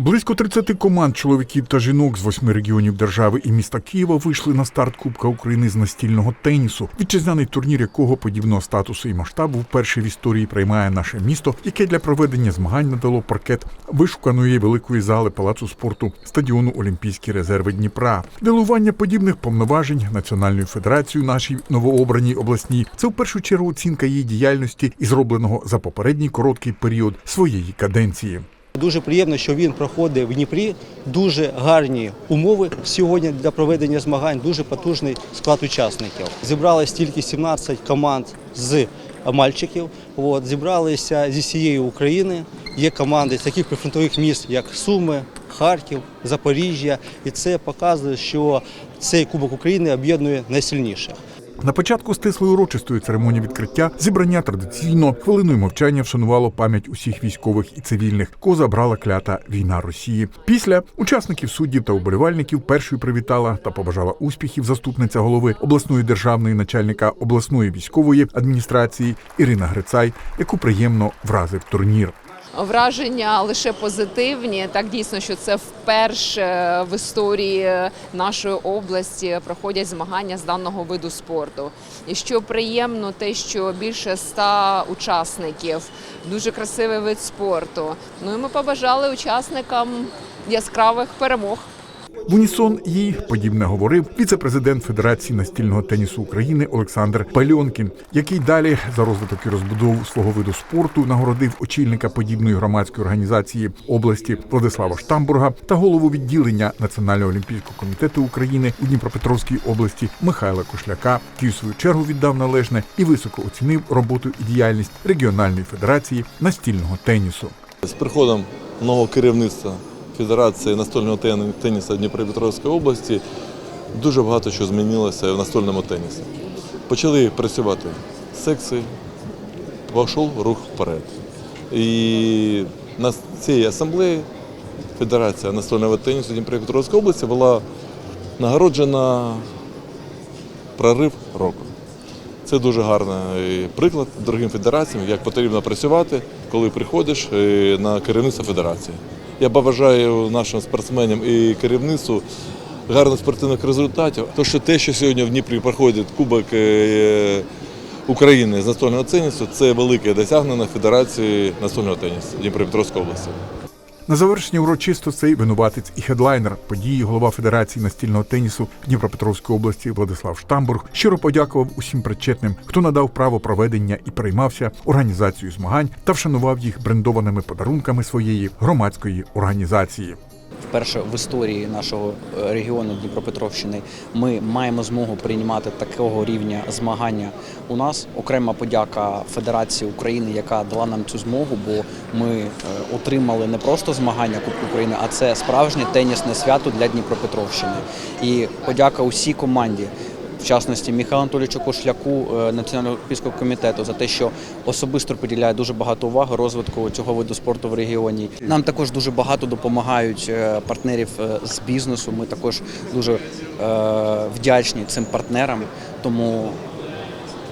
Близько 30 команд чоловіків та жінок з восьми регіонів держави і міста Києва вийшли на старт Кубка України з настільного тенісу, вітчизняний турнір якого подібного статусу і масштабу вперше в історії приймає наше місто, яке для проведення змагань надало паркет вишуканої великої зали палацу спорту стадіону Олімпійські резерви Дніпра. Делування подібних повноважень Національною федерацією нашій новообраній обласній це в першу чергу оцінка її діяльності і зробленого за попередній короткий період своєї каденції. Дуже приємно, що він проходить в Дніпрі. Дуже гарні умови сьогодні для проведення змагань, дуже потужний склад учасників. Зібралось тільки 17 команд з мальчиків. От, зібралися зі всієї України. Є команди з таких прифронтових міст, як Суми, Харків, Запоріжжя. І це показує, що цей Кубок України об'єднує найсильніших. На початку стислої урочистої церемонії відкриття зібрання традиційно хвилиною мовчання вшанувало пам'ять усіх військових і цивільних, кого забрала клята війна Росії. Після учасників суддів та уболівальників першою привітала та побажала успіхів заступниця голови обласної державної начальника обласної військової адміністрації Ірина Грицай, яку приємно вразив турнір. Враження лише позитивні. Так дійсно, що це вперше в історії нашої області проходять змагання з даного виду спорту. І що приємно, те, що більше ста учасників, дуже красивий вид спорту. Ну і ми побажали учасникам яскравих перемог. В унісон їй подібне говорив віце-президент Федерації настільного тенісу України Олександр Пальонкін, який далі за розвиток і розбудову свого виду спорту нагородив очільника подібної громадської організації області Владислава Штамбурга та голову відділення Національного олімпійського комітету України у Дніпропетровській області Михайла Кошляка, який у свою чергу віддав належне і високо оцінив роботу і діяльність регіональної федерації настільного тенісу. З приходом нового керівництва Федерації настольного тен- тенісу Дніпропетровської області дуже багато що змінилося в настольному тенісі. Почали працювати секції, пішов рух вперед. І на цій асамблеї Федерація настольного тенісу Дніпропетровської області була нагороджена прорив року. Це дуже гарний приклад другим федераціям, як потрібно працювати, коли приходиш е, на керівництво федерації. Я бажаю нашим спортсменам і керівництву гарних спортивних результатів. То, що те, що сьогодні в Дніпрі проходить Кубок е, України з настольного тенісу, це велике досягнення Федерації настольного тенісу Дніпропетровської області. На завершення урочистостей винуватець і хедлайнер події голова Федерації настільного тенісу Дніпропетровської області Владислав Штамбург щиро подякував усім причетним, хто надав право проведення і приймався організацією змагань та вшанував їх брендованими подарунками своєї громадської організації. Вперше в історії нашого е, регіону Дніпропетровщини ми маємо змогу приймати такого рівня змагання у нас. Окрема подяка Федерації України, яка дала нам цю змогу, бо ми е, отримали не просто змагання Кубку України, а це справжнє тенісне свято для Дніпропетровщини. І подяка усій команді. В частності Михайлу Анатолійовичу Кошляку е, Національного олімпійського комітету за те, що особисто приділяє дуже багато уваги розвитку цього виду спорту в регіоні. Нам також дуже багато допомагають е, партнерів е, з бізнесу. Ми також дуже вдячні цим партнерам. Тому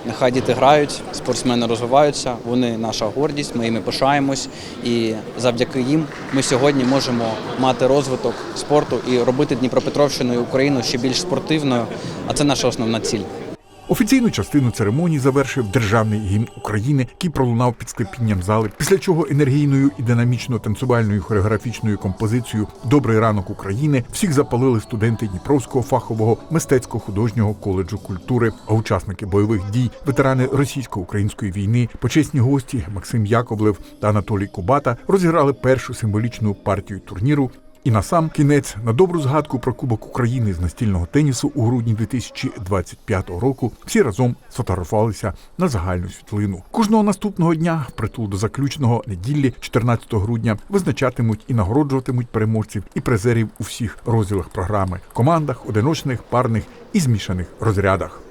нехай діти грають, спортсмени розвиваються. Вони наша гордість. Ми їми пишаємось, і завдяки їм ми сьогодні можемо мати розвиток спорту і робити Дніпропетровщину і Україну ще більш спортивною. А це наша основна ціль. Офіційну частину церемонії завершив державний гімн України, який пролунав під склепінням зали. Після чого енергійною і динамічно танцювальною хореографічною композицією Добрий ранок України всіх запалили студенти Дніпровського фахового мистецько-художнього коледжу культури. А учасники бойових дій, ветерани російсько-української війни, почесні гості Максим Яковлев та Анатолій Кубата розіграли першу символічну партію турніру. І на сам кінець на добру згадку про Кубок України з настільного тенісу у грудні 2025 року всі разом сфотографувалися на загальну світлину. Кожного наступного дня, впритул до заключного неділі, 14 грудня, визначатимуть і нагороджуватимуть переможців і призерів у всіх розділах програми командах, одиночних, парних і змішаних розрядах.